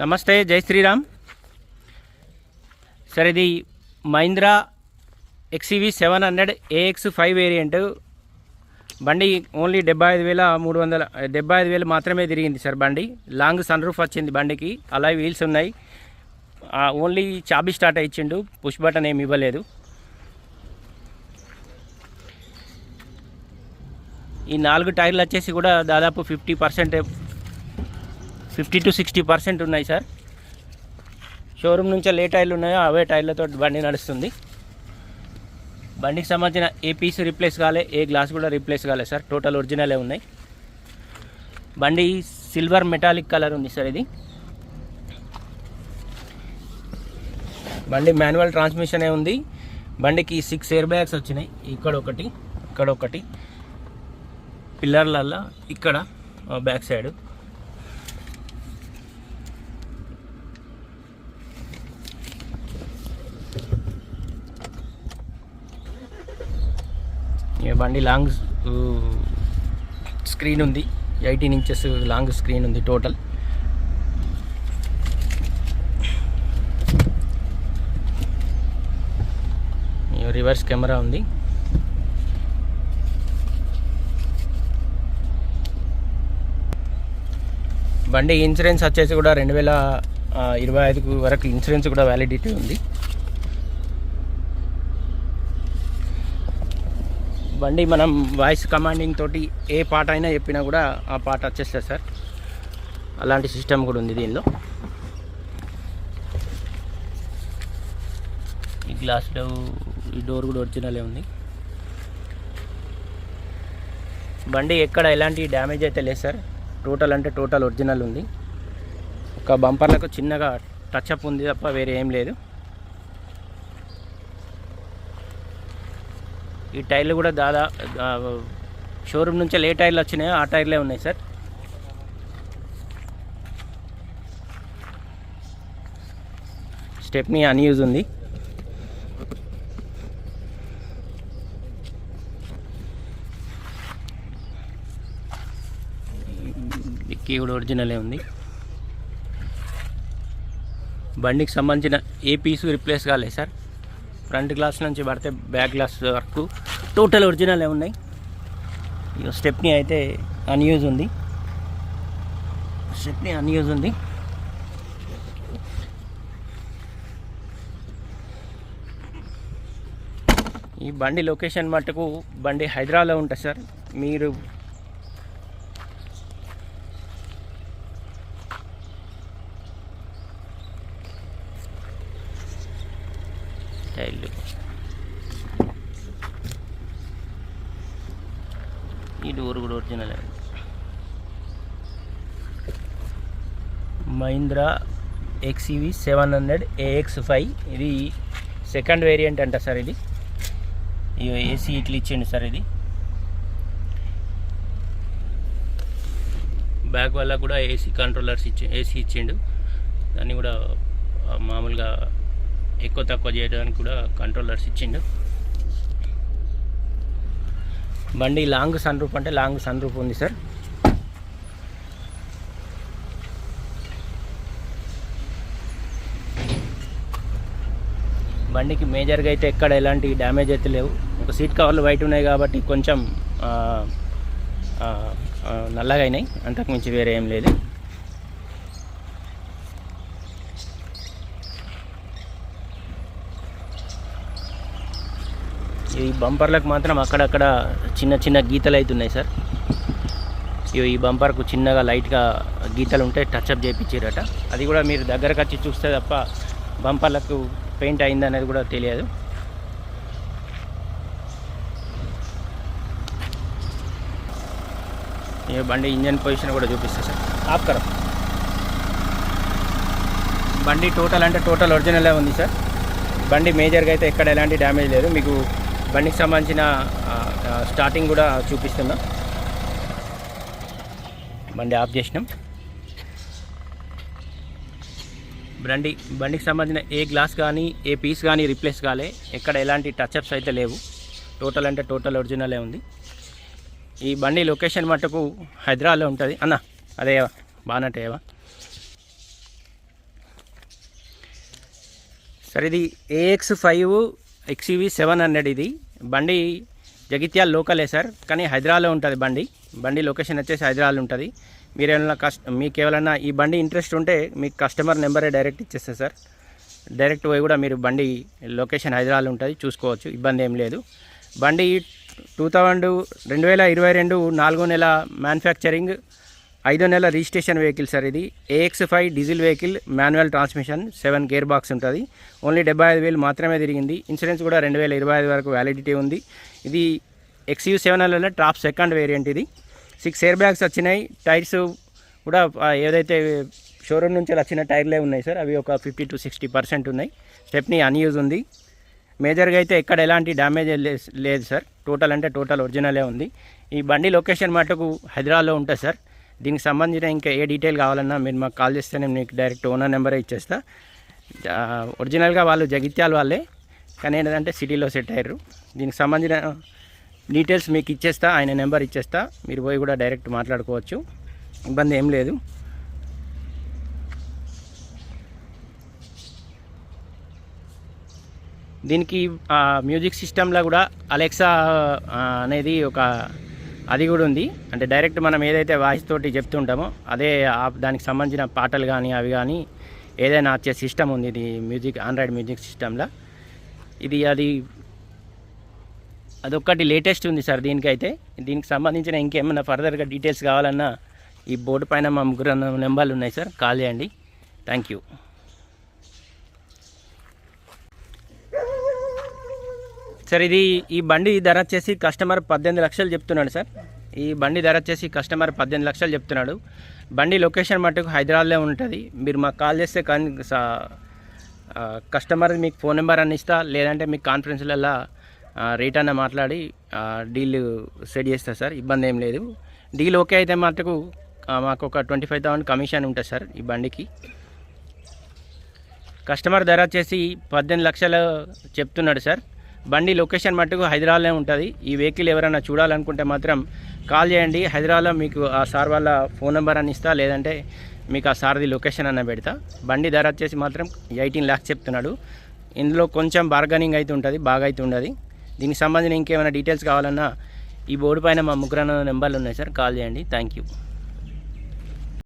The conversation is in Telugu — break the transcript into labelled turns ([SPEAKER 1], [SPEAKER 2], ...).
[SPEAKER 1] నమస్తే జై శ్రీరామ్. సార్ ఇది Mahindra XUV seven hundred AX five variant. బండి ఓన్లీ డెబ్బై ఐదు వేల మూడు వందల డెబ్బై ఐదు వేలు మాత్రమే తిరిగింది సార్ బండి. లాంగ్ సన్ రూఫ్ వచ్చింది బండికి. అలా వీల్స్ ఉన్నాయి. ఓన్లీ చాబీ స్టార్ట్ ఇచ్చిండు పుష్ బటన్ ఏమి ఇవ్వలేదు. ఈ నాలుగు టైర్లు వచ్చేసి కూడా దాదాపు fifty percent fifty to sixty percent ఉన్నాయి సార్. షోరూమ్ నుంచే ఏ టైర్లు ఉన్నాయో అవే టైర్లతో బండి నడుస్తుంది. బండికి సంబంధించిన ఏ పీస్ రీప్లేస్ కాలే ఏ గ్లాస్ కూడా రీప్లేస్ కాలే సార్. టోటల్ ఒరిజినలే ఉన్నాయి. బండి సిల్వర్ మెటాలిక్ కలర్ ఉంది సార్ ఇది. బండి మాన్యువల్ ట్రాన్స్మిషనే ఉంది. బండికి సిక్స్ ఎయిర్ బ్యాగ్స్ వచ్చినాయి. ఇక్కడ ఒకటి ఇక్కడ ఒకటి. పిల్లర్లల్లో ఇక్కడ బ్యాక్ సైడ్. బండి లాంగ్ స్క్రీన్ ఉంది. ఎయిటీన్ ఇంచెస్ లాంగ్ స్క్రీన్ ఉంది టోటల్. రివర్స్ కెమెరా ఉంది. బండి ఇన్సూరెన్స్ వచ్చేసి కూడా రెండు వేల ఇరవై ఐదుకు వరకు ఇన్సూరెన్స్ కూడా వ్యాలిడిటీ ఉంది. బండి మనం వాయిస్ కమాండింగ్ తోటి ఏ పాట అయినా చెప్పినా కూడా ఆ పాట వచ్చేస్తుంది సార్. అలాంటి సిస్టమ్ కూడా ఉంది దీనిలో. ఈ గ్లాస్లో ఈ డోర్ కూడా ఒరిజినలే ఉంది. బండి ఎక్కడ ఎలాంటి డ్యామేజ్ అయితే లేదు సార్. టోటల్ అంటే టోటల్ ఒరిజినల్ ఉంది. ఒక బంపర్లకు చిన్నగా టచ్ అప్ ఉంది తప్ప వేరే ఏం లేదు. ఈ టైర్లు కూడా దాదా షోరూమ్ నుంచి ఏ టైర్లు వచ్చినాయో? ఆ టైర్లే ఉన్నాయి సార్. స్టెప్నీ అన్యూజ్ ఉంది. డిక్కీ కూడా ఒరిజినలే ఉంది. బండికి సంబంధించిన ఏ పీసు రిప్లేస్ కాలేదు సార్. ఫ్రంట్ గ్లాస్ నుంచి పడితే బ్యాక్ గ్లాస్ వరకు. టోటల్ ఒరిజినలే ఉన్నాయి. ఇక స్టెప్నీ అయితే అన్యూజ్ ఉంది. స్టెప్నీ అన్యూజ్ ఉంది. ఈ బండి లొకేషన్ మట్టుకు బండి హైదరాబాద్లో ఉంటుంది సార్. మీరు టైర్లు ఈ డోర్ కూడా original. Mahindra XEV seven hundred AX five. ఇది సెకండ్ వేరియంట్ అంట సార్ ఇది. ఇగో ఏసీ ఇట్లు ఇచ్చిండు సార్ ఇది. బ్యాక్ వల్ల కూడా ఏసీ కంట్రోలర్స్ ఇచ్చి ఏసీ ఇచ్చిండు. దాన్ని కూడా మామూలుగా ఎక్కువ తక్కువ చేయడానికి కూడా కంట్రోలర్స్ ఇచ్చిండు. బండి లాంగ్ సన్ రూప్ అంటే లాంగ్ సన్ రూప్ ఉంది సార్. బండికి మేజర్గా అయితే ఎక్కడ ఎలాంటి డ్యామేజ్ అయితే లేవు. ఒక సీట్ కవర్లు వైట్ ఉన్నాయి కాబట్టి కొంచెం నల్లగా అయినాయి. అంతకుమించి వేరే ఏం లేదు. ఈ బంపర్లకు మాత్రం అక్కడక్కడ చిన్న చిన్న గీతలు అవుతున్నాయి సార్. ఇవి ఈ బంపర్కు చిన్నగా లైట్గా గీతలు ఉంటే టచ్అప్ చేయించారట అది కూడా మీరు దగ్గరకు వచ్చి చూస్తే తప్ప బంపర్లకు పెయింట్ అయిందనేది కూడా తెలియదు. ఈ బండి ఇంజన్ పొజిషన్ కూడా చూపిస్తా సార్. ఆఫ్కరం బండి టోటల్ అంటే టోటల్ ఒరిజినలే ఉంది సార్. బండి మేజర్గా అయితే ఎక్కడ ఎలాంటి డ్యామేజ్ లేదు. మీకు బండికి సంబంధించిన స్టార్టింగ్ కూడా చూపిస్తున్నా. బండి ఆఫ్ చేసినాం. బండి బండికి సంబంధించిన ఏ గ్లాస్ కానీ ఏ పీస్ కానీ రిప్లేస్ కాలే. ఎక్కడ ఎలాంటి టచ్అప్స్ అయితే లేవు. టోటల్ అంటే టోటల్ ఒరిజినలే ఉంది. ఈ బండి లొకేషన్ మటుకు హైదరాబాద్లో ఉంటుంది. అన్న అదేవా బాగానట్టేవా సరే సార్ ఇది AX five XUV seven hundred ఇది. బండి జగిత్యాల లోకలే సార్ కానీ హైదరాబాద్లో ఉంటుంది బండి. బండి లొకేషన్ వచ్చేసి హైదరాబాద్ ఉంటుంది. మీరు ఏమైనా కష్ట మీకు ఏమైనా ఈ బండి ఇంట్రెస్ట్ ఉంటే మీకు కస్టమర్ నెంబరే డైరెక్ట్ ఇచ్చేస్తా సార్. డైరెక్ట్ పోయి కూడా మీరు బండి లొకేషన్ హైదరాబాద్ ఉంటుంది చూసుకోవచ్చు ఇబ్బంది ఏం లేదు. బండి టూ థౌజండ్ రెండు వేల ఇరవై రెండు నాలుగో నెల మ్యానుఫ్యాక్చరింగ్ ఐదో నెల రిజిస్ట్రేషన్ వెహికల్ సార్ ఇది. AX five diesel vehicle manual transmission seven gear box ఉంటుంది. ఓన్లీ డెబ్బై ఐదు వేలు మాత్రమే తిరిగింది. ఇన్సూరెన్స్ కూడా రెండు వేల ఇరవై ఐదు వరకు వ్యాలిడిటీ ఉంది. ఇది XU seven LL top second variant ఇది. సిక్స్ ఎయిర్ బ్యాగ్స్ వచ్చినాయి. టైర్స్ కూడా ఏదైతే షోరూమ్ నుంచి వచ్చిన టైర్లే ఉన్నాయి సార్. అవి ఒక ఫిఫ్టీ టు సిక్స్టీ పర్సెంట్ ఉన్నాయి. స్టెప్ని అన్యూజ్ ఉంది. మేజర్గా అయితే ఎక్కడ ఎలాంటి డ్యామేజ్ లేదు సార్. టోటల్ అంటే టోటల్ ఒరిజినలే ఉంది. ఈ బండి లొకేషన్ మటుకు హైదరాబాద్లో ఉంటుంది సార్ దీనికి సంబంధించిన ఇంకా ఏ డీటెయిల్ కావాలన్నా మీరు మాకు కాల్ చేస్తే నేను మీకు డైరెక్ట్ ఓనర్ నెంబరే ఇచ్చేస్తా. ఒరిజినల్గా వాళ్ళు జగిత్యాల వాళ్ళే కానీ ఏంటంటే సిటీలో సెట్ అయ్యారు. దీనికి సంబంధించిన డీటెయిల్స్ మీకు ఇచ్చేస్తా ఆయన నెంబర్ ఇచ్చేస్తా. మీరు పోయి కూడా డైరెక్ట్ మాట్లాడుకోవచ్చు. ఇబ్బంది ఏం లేదు. దీనికి మ్యూజిక్ సిస్టంలో కూడా అలెక్సా అనేది ఒక అది కూడా ఉంది. అంటే డైరెక్ట్ మనం ఏదైతే వాయిస్ తోటి చెప్తుంటామో అదే దానికి సంబంధించిన పాటలు కానీ అవి కానీ ఏదైనా వచ్చే సిస్టమ్ ఉంది ఇది మ్యూజిక్ ఆండ్రాయిడ్ మ్యూజిక్ సిస్టంలో ఇది అది అదొక్కటి లేటెస్ట్ ఉంది సార్ దీనికైతే. దీనికి సంబంధించిన ఇంకేమైనా ఫర్దర్గా డీటెయిల్స్ కావాలన్నా ఈ బోర్డు పైన మా ముగ్గురు నెంబర్లు ఉన్నాయి సార్. కాల్ చేయండి. థ్యాంక్ యూ సార్ ఇది ఈ బండి ధర వచ్చేసి కస్టమర్ పద్దెనిమిది లక్షలు చెప్తున్నాడు సార్. ఈ బండి ధర వచ్చేసి కస్టమర్ పద్దెనిమిది లక్షలు చెప్తున్నాడు. బండి లొకేషన్ మటుకు హైదరాబాద్లో ఉంటుంది. మీరు మాకు కాల్ చేస్తే కస్టమర్ మీకు ఫోన్ నెంబర్ అని ఇస్తా లేదంటే మీకు కాన్ఫరెన్స్లలో రేట్ అన్న మాట్లాడి డీల్ సెట్ చేస్తా సార్. ఇబ్బంది ఏం లేదు. డీల్ ఓకే అయితే మటుకు మాకు ఒక ట్వంటీ ఫైవ్ థౌసండ్ కమిషన్ ఉంటుంది సార్ ఈ బండికి. కస్టమర్ ధర వచ్చేసి పద్దెనిమిది లక్షలు చెప్తున్నాడు సార్. బండి లొకేషన్ మట్టుకు హైదరాబాద్లో ఉంటుంది. ఈ వెహికల్ ఎవరైనా చూడాలనుకుంటే మాత్రం కాల్ చేయండి. హైదరాబాద్లో మీకు ఆ సార్ వాళ్ళ ఫోన్ నెంబర్ అని ఇస్తా లేదంటే మీకు ఆ సార్ది లొకేషన్ అన్న పెడతా. బండి ధర వచ్చేసి మాత్రం ఎయిటీన్ ల్యాక్స్ చెప్తున్నాడు. ఇందులో కొంచెం బార్గనింగ్ అయితే ఉంటుంది బాగా అయితే ఉండదు. దీనికి సంబంధించిన ఇంకేమైనా డీటెయిల్స్ కావాలన్నా ఈ బోర్డు పైన మా ముగ్గురు నెంబర్లు ఉన్నాయి సార్ కాల్ చేయండి. Thank you